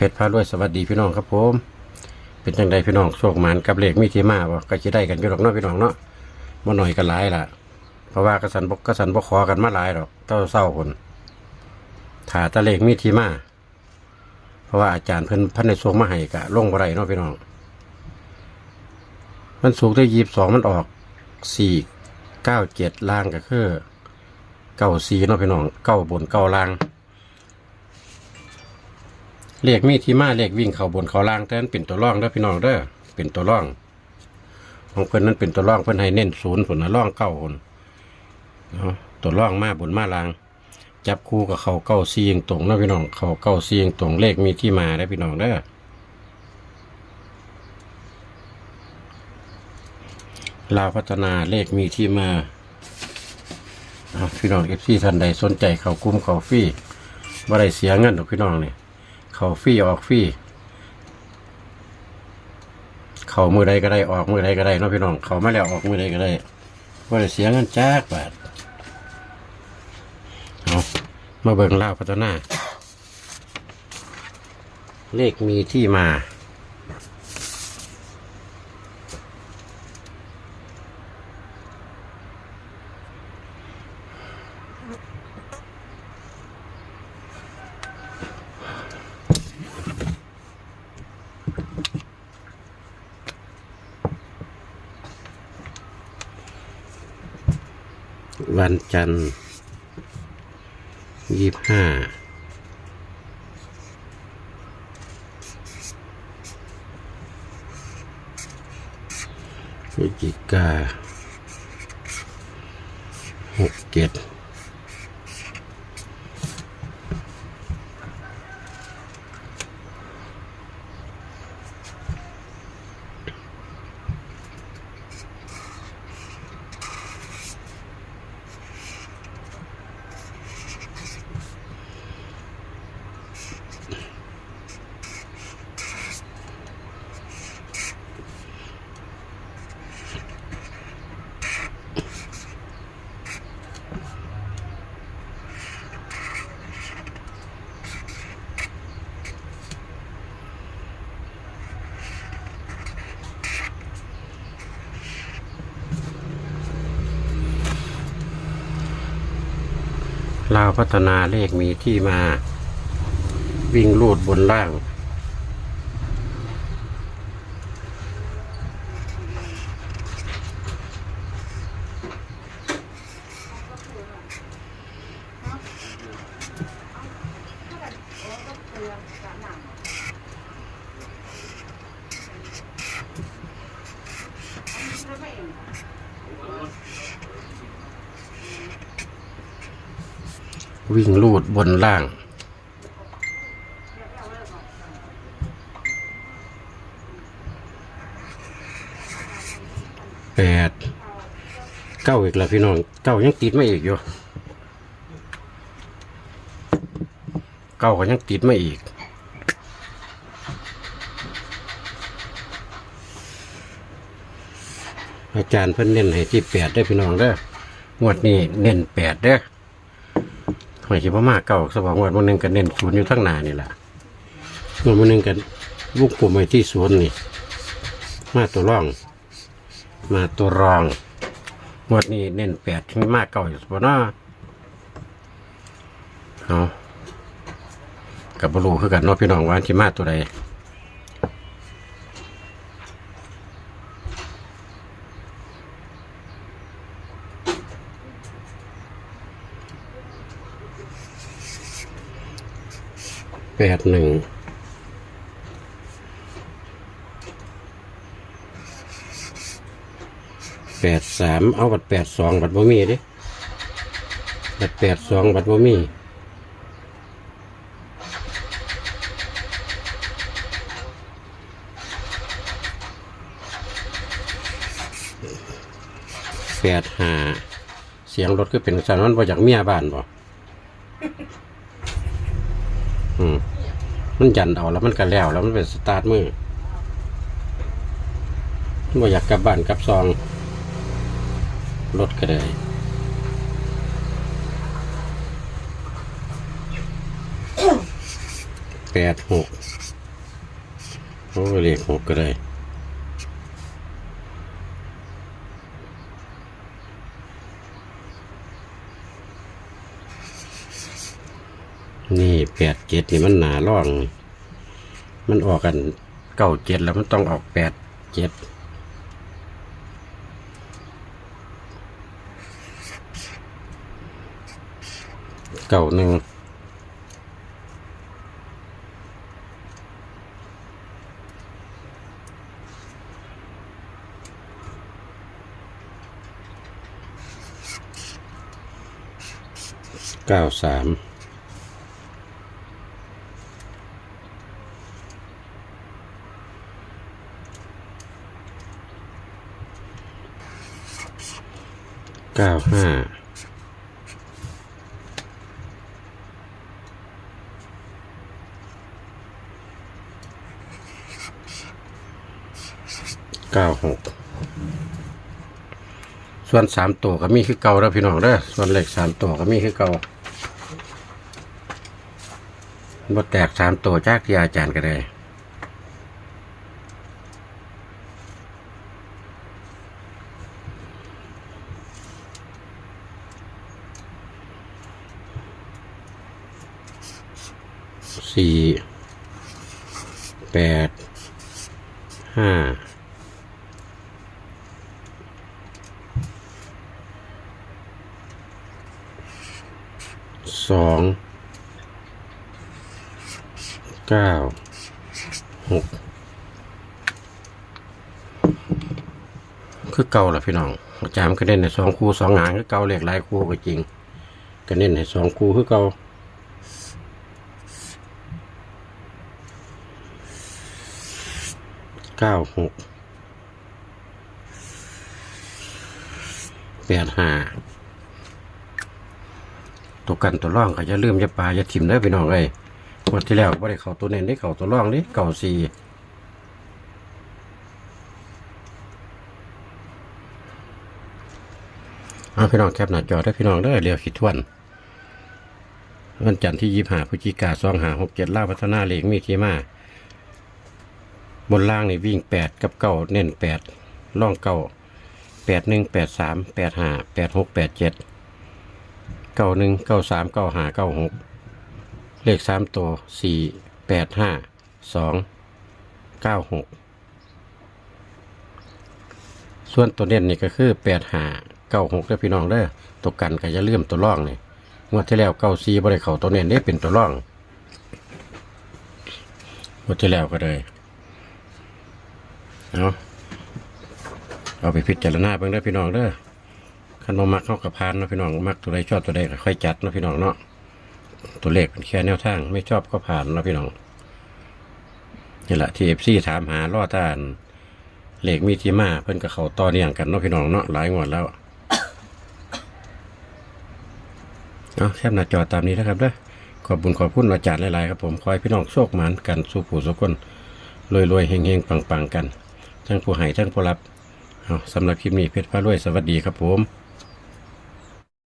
เพชรพารวยสวัสดีพี่น้องครับผม เป็นจังใดพี่น้องโชคหมานกับเลขมีที่มาบ่ก็จะได้กันอยู่หรอกเนาะพี่น้องเนาะบ่หน่อยกันหลายล่ะ เพราะว่ากระสันบกกระสันบ่ขอกันมาหลายดอกเต้าเศร้าคนถ้าตะเลขมีที่มา เพราะว่าอาจารย์เพิ่นพันในส่งมาให้กะลงบ่ได้เนาะพี่น้อง มันสูงได้ยีบสองมันออกสี่เก้าเจ็ดล่างก็คือเก้าสี่เนาะพี่น้องเก้าบนเก้าล่าง เลขมีที่มาเลขวิ่งเขาบนเขาล่างแต่นั้นเป็นตัวร่องเด้อพี่น้องเด้อเป็นตัวร่อง ของเพิ่นนั้นเป็นตัวร่องเพิ่นให้เน้นศูนย์ผลนะร่องเก้าคนเนาะตัวร่องมาบนมาล่าง จับคู่กับเขาเก้าซียงตรงนะพี่น้องเขาเก้าซียงตรงเลขมีที่มาได้พี่น้องเด้อลาวพัฒนาเลขมีที่มาพี่น้องเอฟซีท่านใดสนใจเขากุ้มเขาฟรีบ่ได้เสียเงินหรอกพี่น้องเนี่ย เขาฟรีออกฟรีเขามือใดก็ได้ออกมือใดก็ได้น้องพี่น้องเขาไม่แล้วออกมือใดก็ได้ว่าได้เสียเงินจ้ากบาทเอามาเบิ่งเล่าพัฒนา เลขมีที่มา วันจันทร์ยี่ห้าพฤศจิกาหกเจ็ด ลาวพัฒนาเลขมีที่มา วิ่งลูดบนล่าง วิ่งลูดบนล่าง แปด เก้าอีกแล้วพี่น้อง เก้ายังติดไม่อีกอยู่ เก้าก็ยังติดไม่อีก อาจารย์เพิ่นเน้นให้ที่แปดได้พี่น้องเด้องวดนี้เน้นแปดเด้อ หอยคิดว่ามากเก่าสมองวันวันหนึ่งกันเน้นศูนย์อยู่ทั้งหนานี่แหละวันวันหนึ่งกันลูกผมไอ้ที่ศูนย์นี่ มาตัวร่อง มาตัวรองงวดนี้เน้นแปดที่มากเก่าอยู่สมนาเอากับบรูคือกันเนาะพี่น้องว่าที่มาตัวใด แปดหนึ่งแปดสามเอาบัตรแปดสองบัตรบ่มีดิบัตรแปดสองบัตรบ่มีแปดห้าเสียงรถคือเป็นสันมันบ่จากเมียบ้านบ่ อืมมันยันเอาแล้วมันก็แล้วแล้วมันเป็นสตาร์ทมือมันบ่อยากกลับบ้านกลับซองรถก็ได้แปดหกโอ้เรียกหกก็ได้ นี่แปดเจ็ดนี่มันหนาร่อง มันออกกันเก้าเจ็ดแล้วมันต้องออกแปดเจ็ดเก้าหนึ่งเก้าสาม เก้าห้าเก้าหกส่วนสามตัวก็มีคือเก่าแล้วพี่น้องเด้อส่วนเหลขสามตัวก็มีคือเก่าบ่แตกสามตัวจากที่อาจารย์ก็ได้ สี่ แปดห้าสองเก้าหกคือเก่าล่ะพี่น้องอาจารย์ก็เน้นในสองคู่สองหางคือเก่าเรียกลายคู่ก็จริง ก็เน้นในสองคู่คือเก่า เก้าหกแปดห้าตัวกันตัวร่องก็จะเริ่มจะปลาจะถิ่มได้อพี่น้องเอ้ยวันที่แล้วไม่ได้เข่าตัวเน้นได้เข่าตัวร่องนี่เก่าสี่เอาพี่น้องแคปหน้าจอได้พี่น้องเด้เรียวคิดทวนวันจันทร์ที่ยี่ห้าพฤศจิกาสองหาหกเจ็ดล่าพัฒนาเหล็กมีที่มา บนล่างนี่วิ่งแปดกับเก้าเน้นแปดล่องเก้าแปดหนึ่งแปดสามแปดหาแปดหกแปดเจ็ดเก้าหนึ่งเก้าสามเก้าหาเก้าหกเลขสามตัวสี่แปดห้าสองเก้าหกส่วนตัวเน้นนี่ก็คือแปดห้าเก้าหกเด้พี่น้องเด้อตัวกันก็จะเลื่อมตัวร่องนี่งวดที่แล้วเก้าสีบริเขาตัวเน้นได้เป็นตัวร่องงวดที่แล้วก็เลย เอาเอาไปพิจารณาเบิ่งเด้พี่น้องเด้อคันบ่มักเข้ากับพานนะพี่น้องมักตัวใดชอบตัวใดค่อยจัดนะพี่น้องเนาะตัวเลขเป็นแค่แนวทาง ไม่ชอบก็ผ่านนะพี่น้องนี่แหละที่เอฟซีถามหาล่อต้านเลขมีที่มาเพิ่นกับเขาต่อเนื่องกันเนาะพี่น้องเนาะหลายงวดแล้วเอาแคบหน้าจอตามนี้นะครับเด้อขอบุญขอบคุณอาจารย์หลายๆครับผมขอให้พี่น้องโชคหมานกันสู่ผู้สุขคนรวยๆเฮงๆปังๆกัน ทั้งผู้ให้ทั้งผู้รับเอาสำหรับคลิปนี้เพชรพารวยสวัสดีครับผม